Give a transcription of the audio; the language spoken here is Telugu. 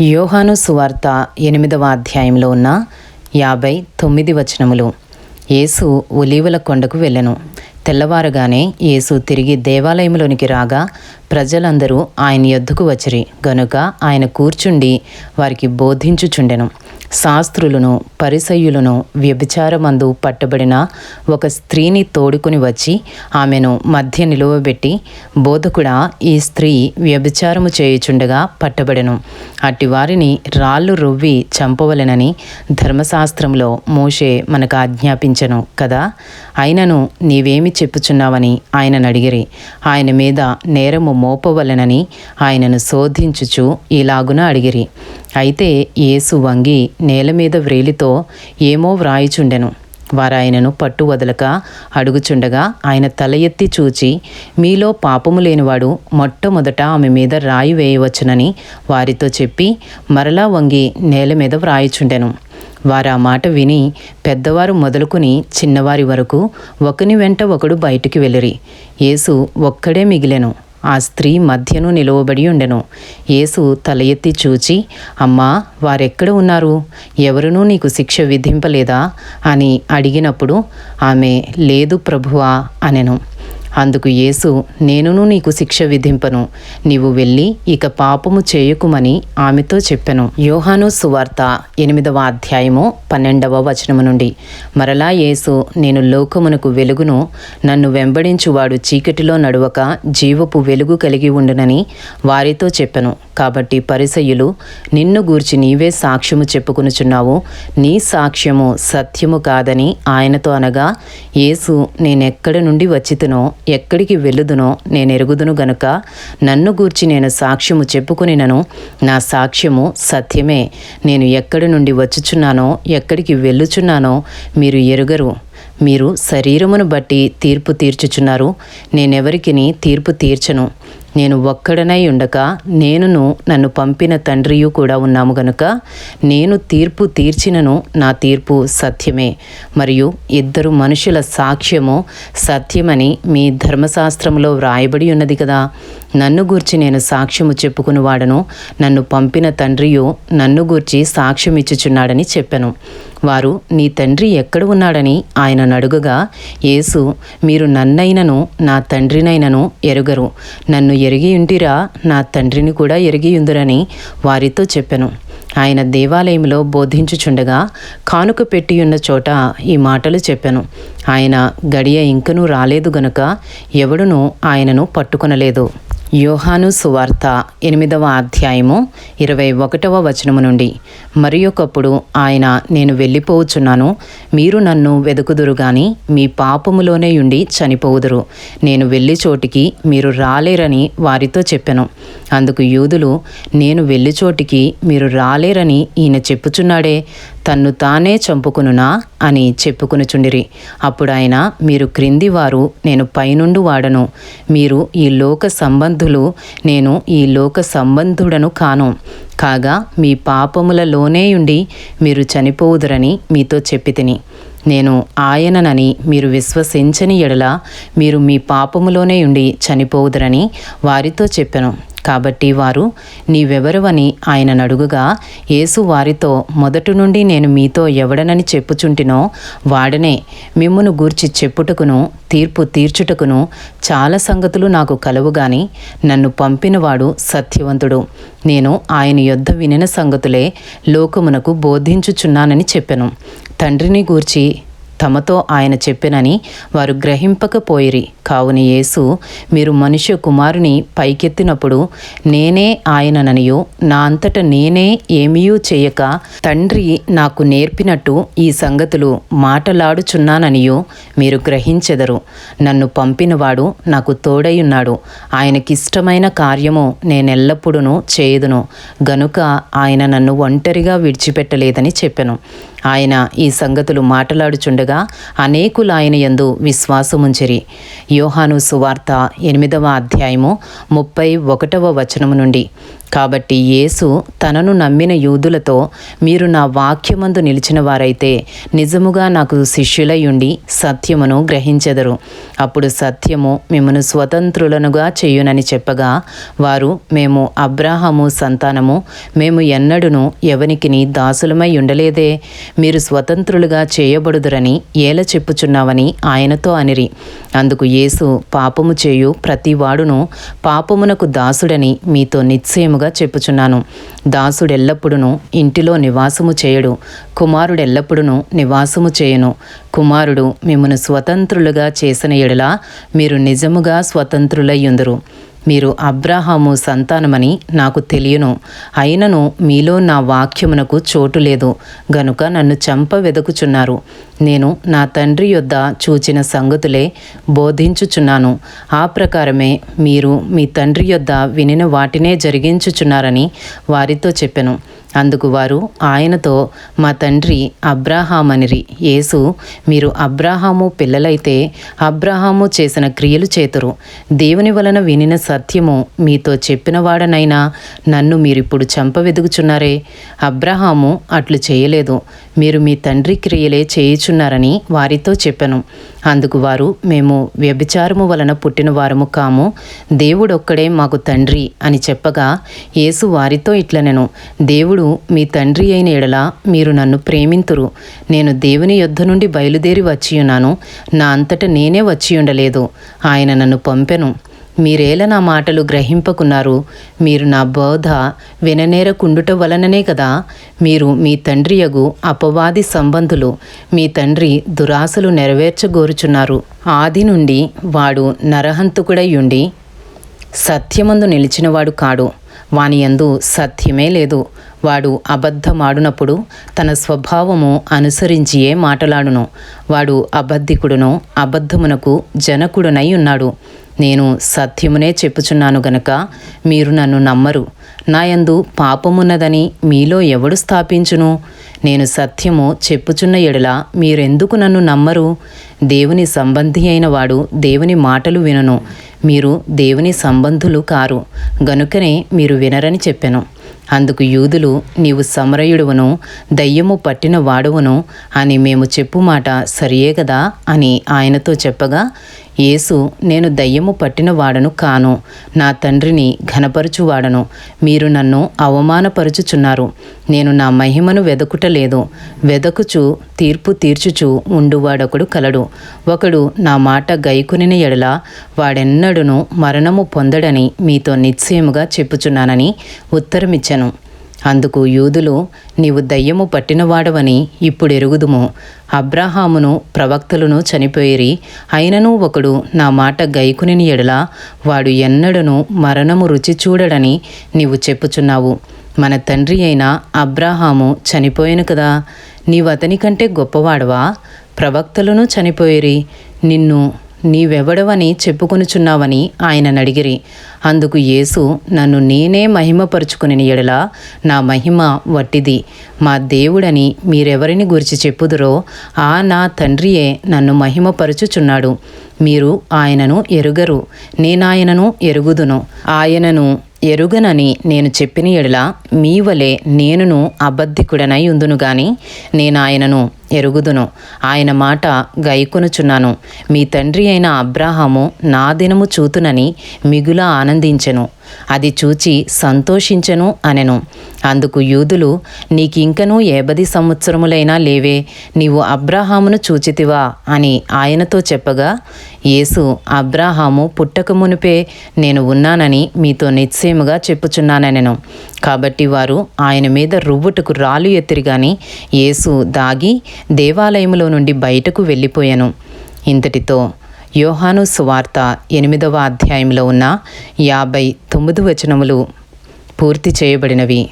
యోహాను సువార్త ఎనిమిదవ అధ్యాయంలో ఉన్న యాభై తొమ్మిది వచనములు. యేసు ఒలీవల కొండకు వెళ్ళెను. తెల్లవారుగానే యేసు తిరిగి దేవాలయంలోనికి రాగా ప్రజలందరూ ఆయన యొద్దకు వచ్చిరి. గనుక ఆయన కూర్చుండి వారికి బోధించుచుండెను. శాస్త్రులను పరిసయ్యులను వ్యభిచారమందు పట్టబడిన ఒక స్త్రీని తోడుకుని వచ్చి ఆమెను మధ్య నిలువబెట్టి బోధకుడా ఈ స్త్రీ వ్యభిచారము చేయుచుండగా పట్టబడెను. అట్టి వారిని రాళ్ళు రువ్వి చంపవలెనని ధర్మశాస్త్రంలో మోషే మనకు ఆజ్ఞాపించను కదా? అయినను నీవేమి చెప్పుచున్నావని ఆయనను అడిగిరి. ఆయన మీద నేరము మోపవలెనని ఆయనను శోధించుచు ఇలాగున అడిగిరి. అయితే యేసు వంగి నేల మీద వ్రేలితో ఏమో వ్రాయిచుండెను. వారాయనను పట్టు వదలక అడుగుచుండగా ఆయన తల ఎత్తి చూచి మీలో పాపము లేనివాడు మొట్టమొదట ఆమె మీద రాయి వేయవచ్చునని వారితో చెప్పి మరలా వంగి నేల మీద వ్రాయిచుండెను. వారు ఆ మాట విని పెద్దవారు మొదలుకొని చిన్నవారి వరకు ఒకని వెంట ఒకడు బయటికి వెళ్ళిరి. యేసు ఒక్కడే మిగిలెను. ఆ స్త్రీ మధ్యను నిలువబడి ఉండెను. యేసు తల ఎత్తి చూచి అమ్మా వారెక్కడ ఉన్నారు? ఎవరునూ నీకు శిక్ష విధింపలేదా? అని అడిగినప్పుడు ఆమె లేదు ప్రభువా అనెను. అందుకు యేసు నేనును నీకు శిక్ష విధింపను. నీవు వెళ్ళి ఇక పాపము చేయకుమని ఆమెతో చెప్పెను. యోహాను సువార్త ఎనిమిదవ అధ్యాయము పన్నెండవ వచనము నుండి. మరలా యేసు నేను లోకమునకు వెలుగును నన్ను వెంబడించువాడు చీకటిలో నడువక జీవపు వెలుగు కలిగి ఉండునని వారితో చెప్పెను. కాబట్టి పరిసయులు నిన్ను గూర్చి నీవే సాక్ష్యము చెప్పుకొనుచున్నావు. నీ సాక్ష్యము సత్యము కాదని ఆయనతో అనగా యేసు నేనెక్కడి నుండి వచ్చితునో ఎక్కడికి వెళ్ళుదునో నేను ఎరుగుదును గనుక నన్ను గూర్చి నేను సాక్ష్యము చెప్పుకునినను నా సాక్ష్యము సత్యమే. నేను ఎక్కడి నుండి వచ్చుచున్నానో ఎక్కడికి వెళ్ళుచున్నానో మీరు ఎరుగరు. మీరు శరీరమును బట్టి తీర్పు తీర్చుచున్నారు. నేనెవరికిని తీర్పు తీర్చను? నేను ఒక్కడనై ఉండక నేనును నన్ను పంపిన తండ్రియు కూడా ఉన్నాము గనుక నేను తీర్పు తీర్చినను నా తీర్పు సత్యమే. మరియు ఇద్దరు మనుషుల సాక్ష్యము సత్యమని మీ ధర్మశాస్త్రంలో వ్రాయబడి ఉన్నది కదా. నన్ను గూర్చి నేను సాక్ష్యము చెప్పుకునివాడను నన్ను పంపిన తండ్రియు నన్ను గూర్చి సాక్ష్యం ఇచ్చుచున్నాడని చెప్పాను. వారు నీ తండ్రి ఎక్కడ ఉన్నాడని ఆయన అడుగగా యేసు మీరు నన్నైనను నా తండ్రినైనను ఎరుగరు. నన్ను ఎరిగి ఉంటిరా నా తండ్రిని కూడా ఎరిగి ఉందిరని వారితో చెప్పెను. ఆయన దేవాలయంలో బోధించుచుండగా కానుక పెట్టి ఉన్న చోట ఈ మాటలు చెప్పాను. ఆయన గడియ ఇంకనూ రాలేదు గనుక ఎవడునూ ఆయనను పట్టుకొనలేదు. యోహాను సువార్త ఎనిమిదవ అధ్యాయము ఇరవై ఒకటవ వచనము నుండి. మరి ఒకప్పుడు ఆయన నేను వెళ్ళిపోవచ్చున్నాను. మీరు నన్ను వెదుకుదురు గాని మీ పాపములోనే ఉండి చనిపోవుదురు. నేను వెళ్ళి చోటికి మీరు రాలేరని వారితో చెప్పాను. అందుకు యూదులు నేను వెళ్ళి చోటికి మీరు రాలేరని ఈయన చెప్పుచున్నాడే. తన్ను తానే చంపుకునునా అని చెప్పుకునుచుండిరి. అప్పుడాయన మీరు క్రింది వారు నేను పైనుండు వాడను. మీరు ఈ లోక సంబంధులు నేను ఈ లోక సంబంధుడను కాను. కాగా మీ పాపములలోనే ఉండి మీరు చనిపోవుదురని మీతో చెప్పి తిని నేను ఆయననని మీరు విశ్వసించని ఎడల మీరు మీ పాపములోనే ఉండి చనిపోవుదురని వారితో చెప్పాను. కాబట్టి వారు నీవెవరువని ఆయన అడుగుగా యేసు వారితో మొదటి నుండి నేను మీతో ఎవడనని చెప్పుచుంటినో వాడనే మిమ్మును గూర్చి చెప్పుటకును తీర్పు తీర్చుటకును చాలా సంగతులు నాకు కలవుగాని నన్ను పంపినవాడు సత్యవంతుడు. నేను ఆయన యొద్ద వినిన సంగతులే లోకమునకు బోధించుచున్నానని చెప్పెను. తండ్రిని గూర్చి తమతో ఆయన చెప్పెనని వారు గ్రహింపకపోయిరి. కావున యేసు మీరు మనుష్య కుమారుని పైకెత్తినప్పుడు నేనే ఆయనననియో నా అంతట నేనే ఏమీయూ చేయక తండ్రి నాకు నేర్పినట్టు ఈ సంగతులు మాటలాడుచున్నాననియో మీరు గ్రహించెదరు. నన్ను పంపినవాడు నాకు తోడైయున్నాడు ఆయనకిష్టమైన కార్యము నేనెల్లప్పుడూ చేయదును. గనుక ఆయన నన్ను ఒంటరిగా విడిచిపెట్టలేదని చెప్పెను. ఆయన ఈ సంగతులు మాట్లాడుచుండగా అనేకులు ఆయన యందు విశ్వాసముంచిరి. యోహాను సువార్త ఎనిమిదవ అధ్యాయము ముప్పై ఒకటవ వచనము నుండి. కాబట్టి యేసు తనను నమ్మిన యూదులతో మీరు నా వాక్యమందు నిలిచిన వారైతే నిజముగా నాకు శిష్యులై ఉండి సత్యమును గ్రహించెదరు. అప్పుడు సత్యము మిమ్మను స్వతంత్రులనుగా చేయునని చెప్పగా వారు మేము అబ్రాహము సంతానము మేము ఎన్నడును ఎవనికిని దాసులమై ఉండలేదే మీరు స్వతంత్రులుగా చేయబడుదురని ఏల చెప్పుచున్నావని ఆయనతో అనిరి. అందుకు ఏ యేసు పాపము చేయు ప్రతివాడును పాపమునకు దాసుడని మీతో నిశ్చయముగా చెప్పుచున్నాను. దాసుడెల్లప్పుడును ఇంటిలో నివాసము చేయడు కుమారుడెల్లప్పుడును నివాసము చేయను. కుమారుడు మిమ్మను స్వతంత్రులుగా చేసిన ఎడలా మీరు నిజముగా స్వతంత్రులయ్యుందరు. మీరు అబ్రాహాము సంతానమని నాకు తెలియను. అయినను మీలో నా వాక్యమునకు చోటు లేదు. గనుక నన్ను చంప వెదకుచున్నారు. నేను నా తండ్రి యొద్ద చూచిన సంగతులే బోధించుచున్నాను. ఆ ప్రకారమే మీరు మీ తండ్రి యొద్ద వినిన వాటినే జరిగించుచున్నారని వారితో చెప్పెను. అందుకు వారు ఆయనతో మా తండ్రి అబ్రాహామనిరి యేసు మీరు అబ్రాహాము పిల్లలైతే అబ్రాహాము చేసిన క్రియలు చేతురు. దేవుని వలన వినిన సత్యము మీతో చెప్పినవాడనైనా నన్ను మీరిప్పుడు చంపవెదుగుచున్నారే. అబ్రహాము అట్లు చేయలేదు. మీరు మీ తండ్రి క్రియలే చేయుచున్నారని వారితో చెప్పాను. అందుకు వారు మేము వ్యభిచారము వలన పుట్టిన వారము కాము. దేవుడొక్కడే మాకు తండ్రి అని చెప్పగా యేసు వారితో ఇట్లనెను దేవుడు మీ తండ్రి అయిన ఎడల మీరు నన్ను ప్రేమింతురు. నేను దేవుని యుద్ధ నుండి బయలుదేరి వచ్చియున్నాను నా అంతట నేనే వచ్చి ఉండలేదు. ఆయన నన్ను పంపెను. మీరేల నా మాటలు గ్రహింపకున్నారు? మీరు నా బోధ విననేరకుండుట వలననే కదా? మీరు మీ తండ్రియగు అపవాది సంబంధులు. మీ తండ్రి దురాశలు నెరవేర్చగోరుచున్నారు. ఆది నుండి వాడు నరహంతుకుడై ఉండి సత్యమందు నిలిచినవాడు కాడు. వాని యందు సత్యమే లేదు. వాడు అబద్ధమాడునప్పుడు తన స్వభావము అనుసరించియే మాటలాడును. వాడు అబద్ధికుడును అబద్ధమునకు జనకుడునై ఉన్నాడు. నేను సత్యమునే చెప్పుచున్నాను గనక మీరు నన్ను నమ్మరు. నాయందు పాపమున్నదని మీలో ఎవడు స్థాపించును? నేను సత్యము చెప్పుచున్న ఎడల మీరెందుకు నన్ను నమ్మరు? దేవుని సంబంధి అయిన వాడు దేవుని మాటలు వినను. మీరు దేవుని సంబంధులు కారు. గనుకనే మీరు వినరని చెప్పాను. అందుకు యూదులు నీవు సమరయుడువను దయ్యము పట్టిన వాడువను అని మేము చెప్పు మాట సరియే కదా అని ఆయనతో చెప్పగా యేసు నేను దయ్యము పట్టిన వాడను కాను. నా తండ్రిని ఘనపరుచువాడను. మీరు నన్ను అవమానపరుచుచున్నారు. నేను నా మహిమను వెదకుటలేదు. వెదకుచు తీర్పు తీర్చుచు ఉండువాడొకడు కలడు. ఒకడు నా మాట గైకునిన ఎడల వాడెన్నడును మరణము పొందడని మీతో నిశ్చయముగా చెప్పుచున్నానని ఉత్తరమిచ్చెను. అందుకు యూదులు నీవు దయ్యము పట్టినవాడవని ఇప్పుడు ఎరుగుదుము అబ్రాహామును ప్రవక్తలను చనిపోయిరి. అయినను ఒకడు నా మాట గైకునిని ఎడల వాడు ఎన్నడను మరణము రుచి చూడడని నీవు చెప్పుచున్నావు. మన తండ్రి అయిన అబ్రాహాము చనిపోయాను కదా. నీవు అతని కంటే గొప్పవాడవా? ప్రవక్తలను చనిపోయిరి. నిన్ను నీవెవడవని చెప్పుకొనుచున్నావని ఆయన నడిగిరి. అందుకు యేసు నన్ను నేనే మహిమపరుచుకుని ఎడల నా మహిమ వట్టిది. మా దేవుడని మీరెవరిని గురించి చెప్పుదురో ఆ నా తండ్రియే నన్ను మహిమపరుచుచున్నాడు. మీరు ఆయనను ఎరుగరు. నేనాయనను ఎరుగుదును. ఆయనను ఎరుగనని నేను చెప్పిన ఎడల మీ వలె నేనును అబద్ధికుడనై ఉందును గాని నేను ఆయనను ఎరుగుదును. ఆయన మాట గైకొనుచున్నాను. మీ తండ్రి అయిన అబ్రాహాము నా దినము చూతునని మిగుల ఆనందించెను. అది చూచి సంతోషించను అనెను. అందుకు యూదులు నీకింకనూ ఏబది సంవత్సరములైనా లేవే నీవు అబ్రాహామును చూచితివా? అని ఆయనతో చెప్పగా యేసు అబ్రాహాము పుట్టక మునిపే నేను ఉన్నానని మీతో నిశ్చయముగా చెప్పుచున్నానెను కాబట్టి వారు ఆయన మీద రువ్వుటకు రాలు ఎత్తిరిగాని యేసు దాగి దేవాలయములో నుండి బయటకు వెళ్ళిపోయాను. ఇంతటితో యోహాను సువార్త ఎనిమిదవ అధ్యాయంలో ఉన్న యాభై తొమ్మిది వచనములు పూర్తి చేయబడినవి.